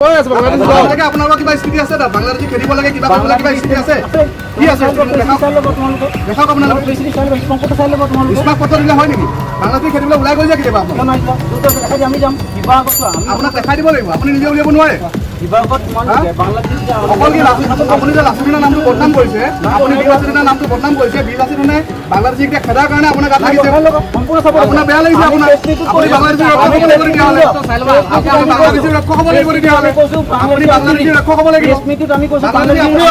কৈ আছো বাংলাদেশ যাওক। আপোনালোকে আপোনালোকৰ কিবা স্থিতি আছে তাত বাংলাদেশী খেলিব লাগে কিবা কৰিব লাগে কিবা স্থিতি আছে কি আছে? দেখাওক আপোনালোকে পত্ৰ হয় নেকি? বাংলাদেশী খেলিবলৈ ওলাই গৈ যায় কেতিয়াবা আপোনালোক আপোনাক দেখাই দিব লাগিব, আপুনি নিজে উলিয়াব নোৱাৰে। অকল আপুনি যে লাচিতৰ নামটো আপুনি বীৰ নামটো বদনাম কৰিছে বীৰ এতিয়া খেদাৰ কাৰণে আপোনাৰ গাত লাগিছে। আপোনাৰ বেয়া লাগিছে আপোনাৰ। আপুনি ৰক্ষক হ'ব লাগিব তেতিয়াহ'লে। আপুনি ৰক্ষক হ'ব লাগিব তেতিয়াহ'লে। আপুনি আপুনিও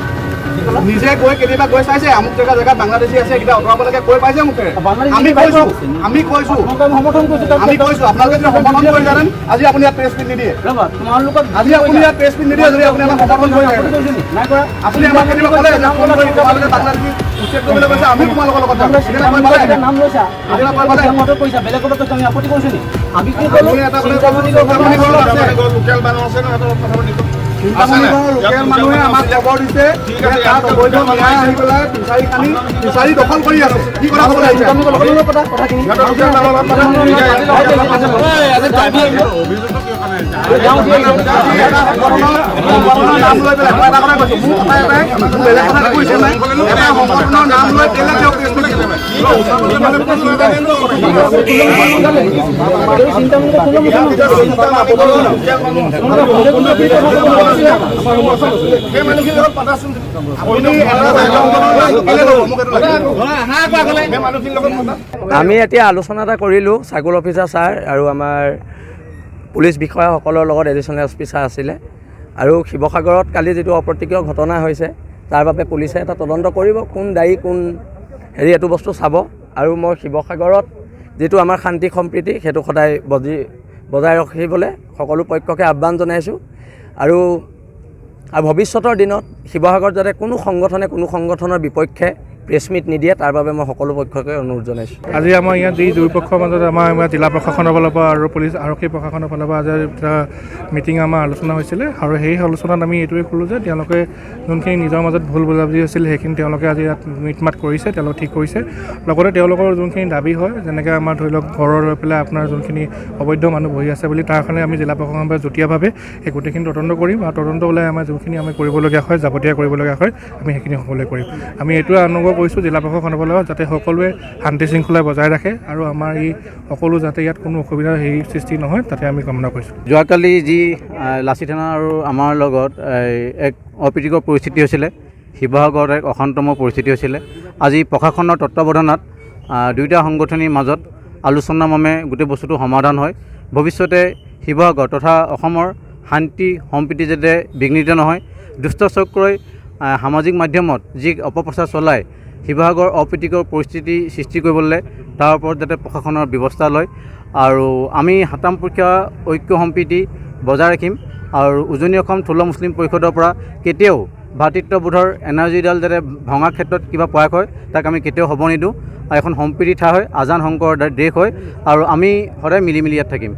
নিজে গৈ কেতিয়াবা গৈ চাইছে আমুক জেগা জেগাত বাংলাদেশী আছে এইকেইটা আঁতৰাব লাগে কৈ পাইছে মুখেৰে আমি কৈছো আমি কৈছো। সমৰ্থন করছ আমি কৈছো আপোনালোকে যদি সমৰ্থন কৰি জানেন আজি আপুনি ইয়াত প্ৰেছ মিট নিদিয়ে। তোমালোকক আজি আপুনি ইয়াত প্ৰেছ মিট নিদিয়ে যদি আপুনি আমাক সমৰ্থন কৰি। আপুনি আমাক কেতিয়াবা ক'লে যে ফোন কৰি তোমালোকে বাংলাদেশী উচ্ছেদ কৰিবলৈ কৈছে আমি তোমালোকৰ লগত নাম লৈছা কৰিছা তুমি আপত্তি কৰিছো নি? আমি কি ক'লো? লোকেল মানুহ আছে নহয় লোকেল মানুহে আমাক খবৰ দিছে তাত অবৈধ মিলাই আহি পেলাই ফিচাৰী খানি ফিচাৰী দখল কৰি আছে। কি কথা নাম লৈ পেলাই এটা কথা কৈছো মোৰ কথা এটাই বেলেগ কথা একো নাই এটা সংগঠনৰ নাম লৈ কেলে তেওঁক কেছ আমি এতিয়া আলোচনা এটা কৰিলোঁ চাৰ্কুল অফিচাৰ ছাৰ আৰু আমাৰ পুলিচ বিষয়াসকলৰ লগত এডিশ্যনেল এছ পি ছাৰ আছিলে। আৰু শিৱসাগৰত কালি যিটো অপ্ৰতিকীয় ঘটনা হৈছে তাৰ বাবে পুলিচে এটা তদন্ত কৰিব কোন দায়ী কোন হেৰি, এইটো বস্তু চাব। আৰু মই শিৱসাগৰত যিটো আমাৰ শান্তি সম্প্ৰীতি, সেইটো সদায় বজি, বজাই ৰাখিবলৈ সকলো পক্ষকে আহ্বান জনাইছোঁ। আৰু আৰু ভৱিষ্যতৰ দিনত শিৱসাগৰত যাতে কোনো সংগঠনে কোনো সংগঠনৰ বিপক্ষে প্ৰেছ মিট নিদিয়ে তাৰ বাবে মই সকলো পক্ষকে অনুৰোধ জনাইছোঁ। আজি আমাৰ ইয়াত যি দুয়োপক্ষৰ মাজত আমাৰ আমাৰ জিলা প্ৰশাসনৰ ফালৰ পৰা আৰু পুলিচ আৰক্ষী প্ৰশাসনৰ ফালৰ পৰা আজি এটা মিটিং আমাৰ আলোচনা হৈছিলে আৰু সেই আলোচনাত আমি এইটোৱে ক'লোঁ যে তেওঁলোকে যোনখিনি নিজৰ মাজত ভুল বুজাবুজি আছিল সেইখিনি তেওঁলোকে আজি ইয়াত মিট মাত কৰিছে, তেওঁলোকে ঠিক কৰিছে। লগতে তেওঁলোকৰ যোনখিনি দাবি হয়, যেনেকৈ আমাৰ ধৰি লওক ঘৰৰ লৈ পেলাই আপোনাৰ যোনখিনি অবৈধ মানুহ বহি আছে বুলি তাৰ কাৰণে আমি জিলা প্ৰশাসনৰ পৰা যুটীয়াভাৱে সেই গোটেইখিনি তদন্ত কৰিম আৰু তদন্ত ওলাই আমাৰ যোনখিনি আমি কৰিবলগীয়া হয় যাৱতীয়া কৰিবলগীয়া হয়, আমি সেইখিনি সকলোৱে কৰিম। আমি এইটোৱে অনুভৱ কৰিছোঁ জিলা প্ৰশাসনৰ ফালৰ যাতে সকলোৱে শান্তি শৃংখলা বজাই ৰাখে আৰু আমাৰ এই সকলো যাতে ইয়াত কোনো অসুবিধাৰ হেৰি সৃষ্টি নহয়, তাতে আমি কামনা কৰিছোঁ। যোৱাকালি যি লাচি থানা আৰু আমাৰ লগত এক অপ্ৰীতিকৰ পৰিস্থিতি হৈছিলে। শিৱসাগৰত এক অশান্তময় পৰিস্থিতি হৈছিলে। আজি প্ৰশাসনৰ তত্বাৱধানত দুয়োটা সংগঠনিৰ মাজত আলোচনা মৰ্মে গোটেই বস্তুটো সমাধান হয়। ভৱিষ্যতে শিৱসাগৰ তথা অসমৰ শান্তি সম্প্ৰীতি যাতে বিঘ্নিত নহয়, দুষ্ট চক্ৰই সামাজিক মাধ্যমত যি অপপ্ৰচাৰ চলায় শিৱসাগৰ অপ্ৰীতিকৰ পৰিস্থিতি সৃষ্টি কৰিবলৈ তাৰ ওপৰত যাতে প্ৰশাসনৰ ব্যৱস্থা লয়। আৰু আমি সাতাম পৰীক্ষা ঐক্য সম্প্ৰীতি বজাই ৰাখিম আৰু উজনি অসম থলুৱা মুছলিম পৰিষদৰ পৰা কেতিয়াও ভাতৃত্ববোধৰ এনাৰ্জিডাল যাতে ভঙাৰ ক্ষেত্ৰত কিবা প্ৰয়াস হয়, তাক আমি কেতিয়াও হ'ব নিদিওঁ এখন সম্প্ৰীতি ঠাই হয়, আজান শংকৰ দেশ হয়। আৰু আমি সদায় মিলি মিলি ইয়াত থাকিম।